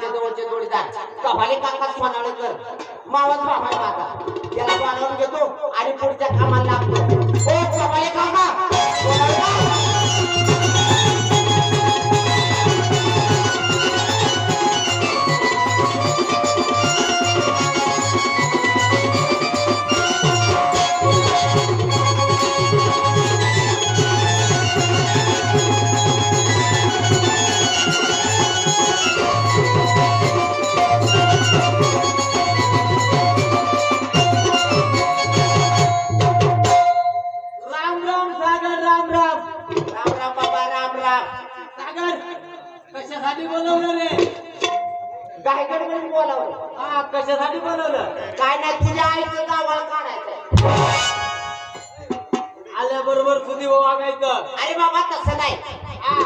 जवळचे जोडीदार. कभाले काका सोनाळेकर मावस मामा आहे माझा त्याला बनवून घेतो आणि पुढच्या कामाला लागतो. हो, राम सागर कशासाठी बोलवलं रे? गायकड म्हणून बोलावलं. हा कशासाठी बोलवलं? काय नाही तुझ्या आईचं गावाला काढायचंय. आल्याबरोबर सुधी वागायचं अरे बाबा तसं नाही. हा,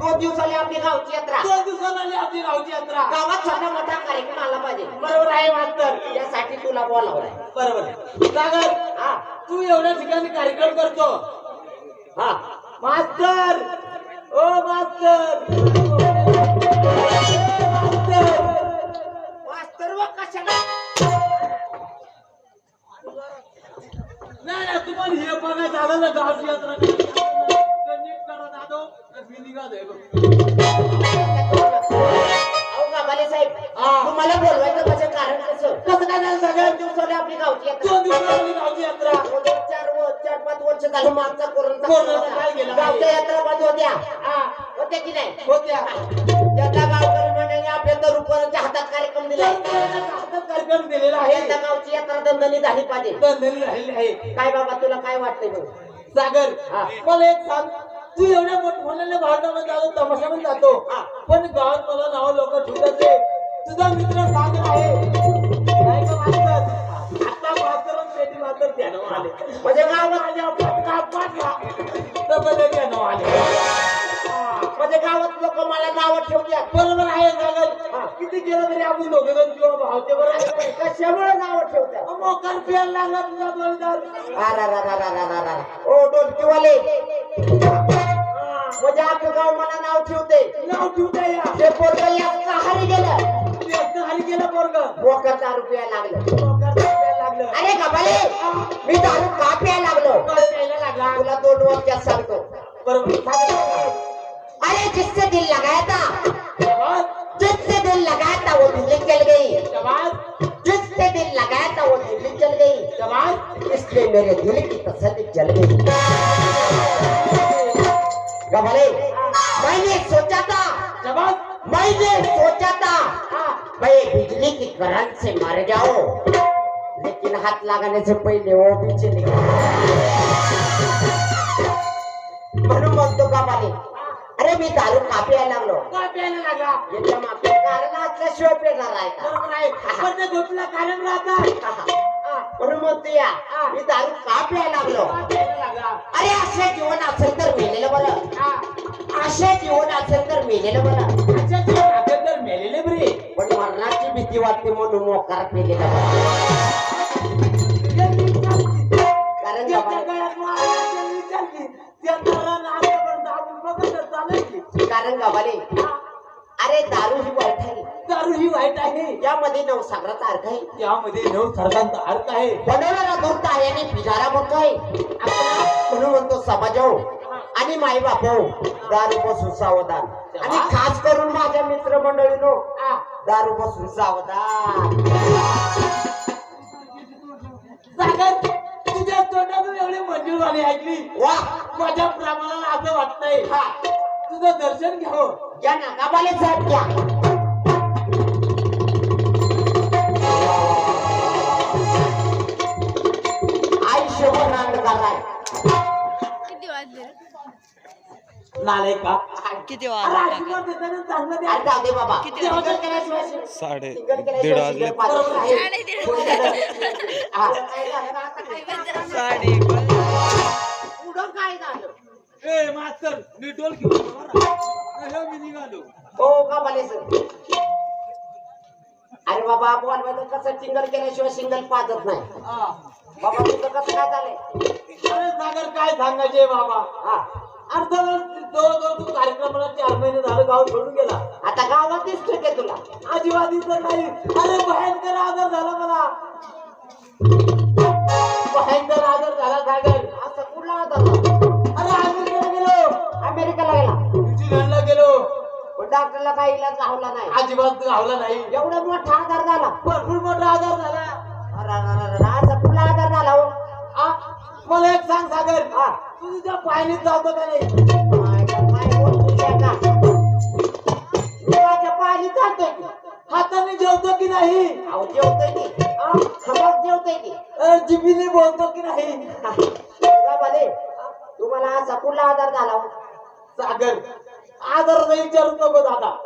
दोन दिवसाला आपली गावची यात्रा. दोन दिवसाला आपली गावची यात्रा. गावात छोटा मोठा कार्यक्रम आला पाहिजे. बरोबर आहे मास्तर. यासाठी तुला बोलावलंय. बरोबर सागर हा. तू एवढ्या ठिकाणी कार्यक्रम करतो. हा. मास्तर! ओ मास्तर! ए, व कशाला नाही तुम्हाला हे बघायचं ना गावची यात्रा. नीट करा दादो मी निघालोय साहेब. तुम्हाला बोलवायचं कसं कारण कसं? कसं काय झालं? सागर दोन दिवसाला आपली गावची यात्रा. दोन दिवस लागली गावची यात्रा. चार व- चार पाच वर्ष झालं मागचा कोरोना. गेला. गावच्या यात्रा बंद होत्या. होत्या की नाही? होत्या. त्याचा गावकरी मंडळी आपल्या तरुणांच्या हातात कार्यक्रम हातात कार्यक्रम दिलेला आहे. यंदा गावची यात्रा दंदनी झाली पाहिजे. बंधनी राहिलेली आहे. काय बाबा तुला काय वाटतंय बघ सागर हा. मला एक सांग. तू एवढ्या मोठमोठ्या भांडणामध्ये जातो तमाशामध्ये जातो. पण गावात मला नाव लोक ठेवतात तुझा मित्र सागर आहे. नाही का मास्तर? आता मास्तर आणि पेटी मास्तर त्यानं आले. म्हणजे पटका पाटला तसं त्यानं आले. हा. म्हणजे गावात लोक मला नाव ठेवतात. बरोबर आहे किती केलं तरी आपण दोघे दोन किंवा भावते बरोबर आहे. कशामुळे नाव ठेवतात? मोकार प्यायला लागला तुझा अरारारारारारारा. ओ डोलकीवाले. म्हणजे अख्खं गाव मला नाव ठेवते. नाव ठेवता ते पोरग या हारी गेलं. व्यस्त खाली गेला पोरग। मोकर दारू प्यायला लागलं लागलं. अरे गबाले मी दारू का प्यायला लागलो? प्यायला लागला? तुला दोन वाक्यात सांगतो. बरोबर. अरे जिससे दिल लगाया था जिससे दिल लगाया था वो दिल्ली चल गई. जिससे दिल लगाया था वो दिल्ली चल गई. इसलिए मेरे दिल की तसल्ली जल गई. गबले मैंने सोचा था. मैंने सोचा था। मैं बिजली की करंट से मर जाऊं लेकिन हाथ लगाने से पहले वो भी चले म्हणून म्हणतो गबाले अरे मी दारू का प्यायला लागलो? काय प्यायला लागला? याच्या मागचं कारण असल्याशिवाय पेणार आहे का? बरोबर आहे. पण गोष्टीला कारण राहतात म्हणून म्हणतो या मी दारू का प्यायला लागलो? अरे असे जीवन असेल तर मेलेलं बरं. हा. असे जीवन असेल तर मेलेलं बरं. बघत तर चालेल की कारण गबाले अरे दारू ही वाईट आहे. दारू ही वाईट आहे. यामध्ये नवसागराचा अर्थ आहे. त्यामध्ये नऊ सरकांचा अर्थ आहे. बनवणारा धूर्त आहे आणि पिजारा म्हणतोय आपण म्हणून म्हणतो समाजाव आणि माई बापो दारू बसून सावधान. आणि खास करून माझ्या मित्र मंडळीनो दारू बसून सावधान. सागर तुझ्या तोंडातून एवढी मंजूर झाली ऐकली. वा. माझ्या प्रमाणाला असं वाटतंय. हा. तुझं दर्शन घ्यावं या नागाबाले साहेब घ्या. आयुष्यभर नांदकार आहे किती वाजले? नालाय का किती वाजले साडे सिंगल दीड केल्याशिवाय वाजले हा. साडे पुढं काय झालं? ए मास्तर मी डोल घेऊन. हे मी निघालो. हो का सर अरे बाबा बोलवायचं कसं सिंगल केल्याशिवाय सिंगल पाजत नाही. हा. बाबा तुझं कसं काय झालंय? सागर काय सांगायचे बाबा? हा. अर्ध जवळजवळ तू कार्यक्रमाला चार महिने झालं गाव सोडून गेला. आता गावात दिसतोय का तुला? अजिबात दिसत नाही. अरे भयंकर आजार झाला मला. भयंकर आजार झाला सागर असं कुठला होता अरे अमेरिकेला गेलो. अमेरिकेला गेला? न्यूझीलंडला गेलो. पण डॉक्टरला काही इलाज नाही. अजिबात गावला नाही. एवढा मोठा आजार झाला. भरपूर मोठा आजार झाला. अरे, अरे, अरे, अरे, असा कुठला आजार झाला हो? आ, मला एक सांग सागर. तुझ्या पायनीत जातो का नाही? देवाच्या चालतोय. की हाताने जेवतो की नाही? अहो जेवतोय की. आ, खमक जेवतोय की? अ, जिभीने बोलतो की नाही? तुम्हाला असा कुठला आजार झाला? हो? सागर आजाराचा विचारूच नको दादा.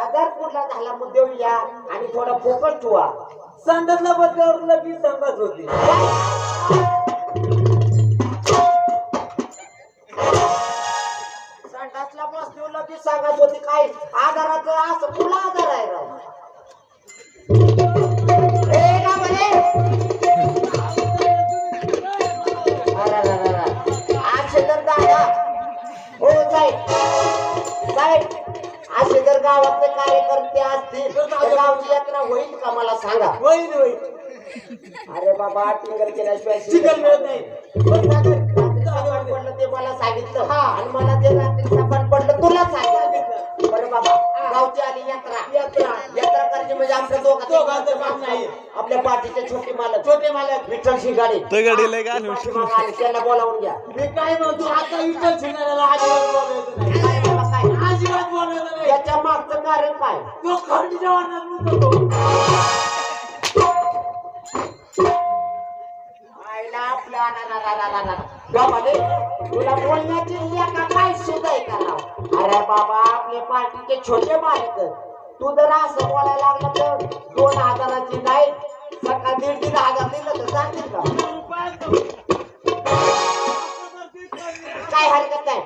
आजार कुठला झाला मुद्देव या आणि थोडा फोकट ठेवा. संडासला बसल्यावर लगेच संडास होती. संडासला कार्यकर्ते असतील तर गावची यात्रा होईल का मला सांगा. होईल होईल अरे बाबा टिंगर केल्याशिवाय चिकन मिळत नाही. पण सागर, रात्री सापड पडलं ते मला सांगितलं. आणि मला ते रात्री सापड पडलं तुला सांगितलं. बरं बाबा गावची आली यात्रा. यात्रा. यात्रा करायची म्हणजे आमच्या दोघांचं दोघांचं काम नाही. आपल्या पार्टीचे छोटे मालक. छोटे मालक. विठ्ठल शिंगाडे. दगडी लय गाणं पाठीमागं आले, त्यांना बोलावून घ्या. मी काय म्हणतो आता विठ्ठल शिंगाण्याला अजिबात बोलायचं नाही. काय बाबा काय? अजिबात बोलायचं नाही. याच्या मागचं काय तो खंडीच्या वाटण्यात म्हणतो आईला आपलं अना- ना- ना- ना- ना- ना. बाबाले, तुला बोलण्याची एका काय सुद्धा आहे का राव? अरे बाबा आपले पार्टीचे छोटे मालक तू जर असं बोलायला लागला तर दोन हजाराची नाही सकाळ दीड दीड हजार दिलं तर चालतील का? काय हरकत नाही.